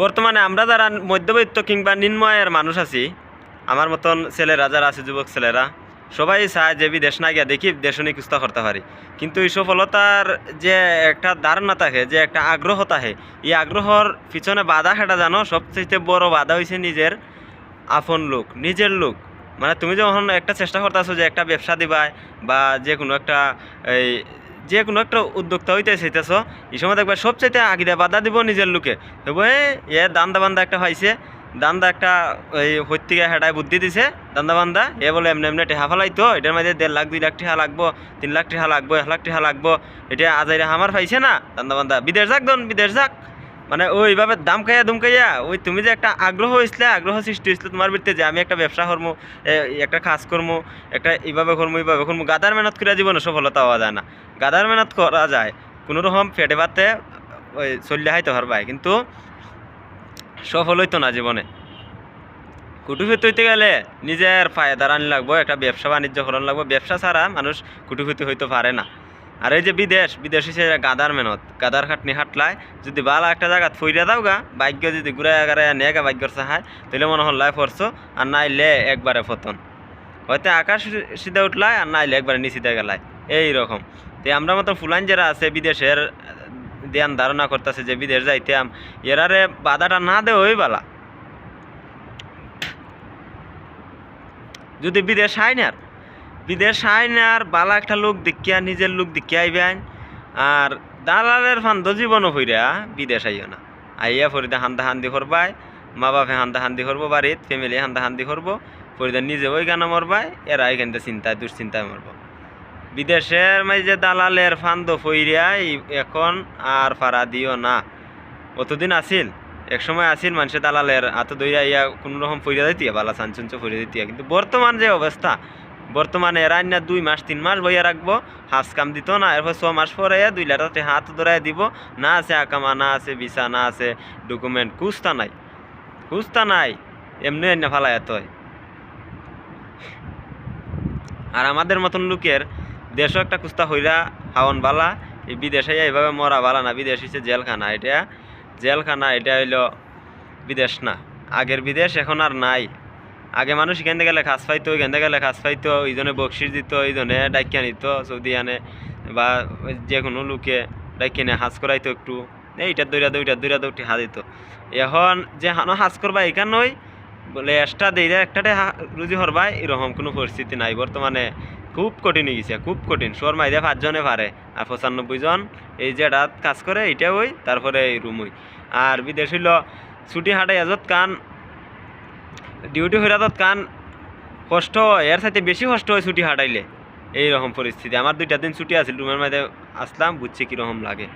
বর্তমানে আমরা যারা মধ্যবিত্ত কিংবা নিম্নয়ের মানুষ আছি, আমার মতন ছেলেরা, যারা আছে, যুবক ছেলেরা, সবাই চায় যে বিদেশ না গিয়া দেখি দেশনি কুস্তা করতে পারি। কিন্তু এই সফলতার যে একটা ধারণা থাকে, যে একটা আগ্রহ থাকে, এই আগ্রহর পিছনে বাধা সেটা জানো সবচেয়ে বড় বাধা হয়েছে নিজের আপন লোক, নিজের লোক। মানে তুমি যখন একটা চেষ্টা করতেছো যে একটা ব্যবসা দিবাই বা যে কোনো একটা এই যে কোনো একটা উদ্যোক্তা হইতে চাইতেছ, এই সময় দেখবে সবচাইতে আগিদা বাধা দিব নিজের লোকে। তবু এ দান্দা বান্দা একটা পাইছে দান্দা একটা ওই হত্যিকা হেডায় বুদ্ধি দিছে, দান্দা বান্দা, এ বলে এমনি এমনি টেহা ফেলাইতো, এটার মধ্যে দেড় লাখ, দুই লাখ টেহা লাগবো, তিন লাখ টেহা লাগবো, এক লাখ টেহা লাগবো, এটা আজাইরা আমার পাইছে না, দান্দা বান্দা, বিদেশ যাক দন, বিদেশ যাক। মানে ওইভাবে দাম খাইয়া দুম খাইয়া, ওই তুমি যে একটা আগ্রহ হয়েছিলে আগ্রহ সৃষ্টি হয়েছিল তোমার ভিতরে যে আমি একটা ব্যবসা করব একটা কাজ করব একটা এইভাবে করব এইভাবে করব গাদার মেহনত করে জীবনে সফলতা হওয়া যায় না। গাদার মেহনত করা যায়, কোনো রকম পেটে পাতে, ওই চল্লি হাইতে পারবাই কিন্তু সফল হইতো না জীবনে। কুটুফিত হইতে গেলে নিজের পায়ে দাঁড়ানি লাগবো, একটা ব্যবসা বাণিজ্য করানো লাগবো। ব্যবসা ছাড়া মানুষ কুটুফিত হইতে পারে না। আর এই যে বিদেশ বিদেশ হিসেবে গাদার মেহনত গাদার খাটনি খাটলায়, যদি বালা একটা জায়গা ফইরা দাও গা ভাগ্য যদি ঘুরাই গাড়াই নেগা ভাগ্যর সাহায় তাহলে মনে হল লাই পড়ছো আর নাইলে একবারে ফতন। হয়তো আকাশ সিধা উঠলায়, আর নাইলে একবারে নিচিতে গেলায়। এই রকম। তো আমরা মতো ফুলান যারা আছে বিদেশের, ধ্যান ধারণা করতেছে যে বিদেশ যাইতে যাইতাম, এরারে বাধাটা না দেয় ওই বালা। যদি বিদেশ আই না বিদেশ আই না আর বালা একটা লোক দেখিয়া, নিজের লোক দেখিয়া আইবেন। আর দালালের ফান্দ জীবনও হইরা বিদেশ আইও না। আইয়া ফরিদা হান্দা হান্দি করবাই মা বাপে হান্দা হান্দি করব বাড়িত ফ্যামিলি হান্দা হান্দি করব ফরিদা নিজে ওই গানা মরবাই এরা এখান থেকে চিন্তায়, দুশ্চিন্তায় মরবো। বিদেশের মাঝে দালালের ফান্দ ফইরিয়া এখন আর ফারা দিও না। অতদিন আসিল এক সময় আসিল মানুষের দালালের হাতে দইরা ইয়া কোনো রকম দিতিয়া বালা সানচুঞ্চ ফইরা দিতিয়া কিন্তু বর্তমান যে অবস্থা বর্তমানে এরা না দুই মাস, তিন মাস বইয়া রাখব। হাস কাম দিত না, এরপর ছ মাস পরে দুই লাটাতে হাত ধরাই দিব। না আছে আকামা, না আছে ভিসা না আছে ডকুমেন্ট কুস্তা নাই। কুস্তা নাই, এমনি এনে ফালাই এত আর আমাদের মতন লোকের দেশও একটা কুস্তা হইরা হাওন বালা। এই বিদেশে এইভাবে মরা বালা না, বিদেশ হচ্ছে জেলখানা। এটা জেলখানা, এটা হইল বিদেশ না। আগের বিদেশ, এখন আর নাই। আগে মানুষ এখান থেকে গেলে খাস পাইতো ওইখান থেকে গেলে খাস পাইতো ওইজনে বকশিস দিত ওইজনে ডাকিয়া নিত সৌদি আনে, বা যে কোনো লোকে ডাকিয়ে নিয়ে হাজ করাইতো একটু। এইটা দৌড়া দৌড়া দৌড়া দৌড়ি হা দিত। এখন যে হানো হাজ করবা এখান নই বলে এক্সট্রা দেই একটাতে রুজি হরবাই এরকম কোনো পরিস্থিতি নাই। বর্তমানে খুব কঠিন হয়ে গেছে, খুব কঠিন। শোর মাইদে পাঁচজনে পারে, আর পঁচানব্বই জন, এই যে রাত কাজ করে, এইটা ওই, তারপরে এই রুম ওই। আর বিদেশ হইল, ছুটি হাঁটাই এজত কান ডিউটি হইরাতত কান কষ্ট এর সাথে বেশি কষ্ট হয় ছুটি হাঁটাইলে। এই রকম পরিস্থিতি। আমার দুইটা দিন ছুটি আছিল, রুমের মাঝে আসলাম, বুঝছি কীরকম লাগে।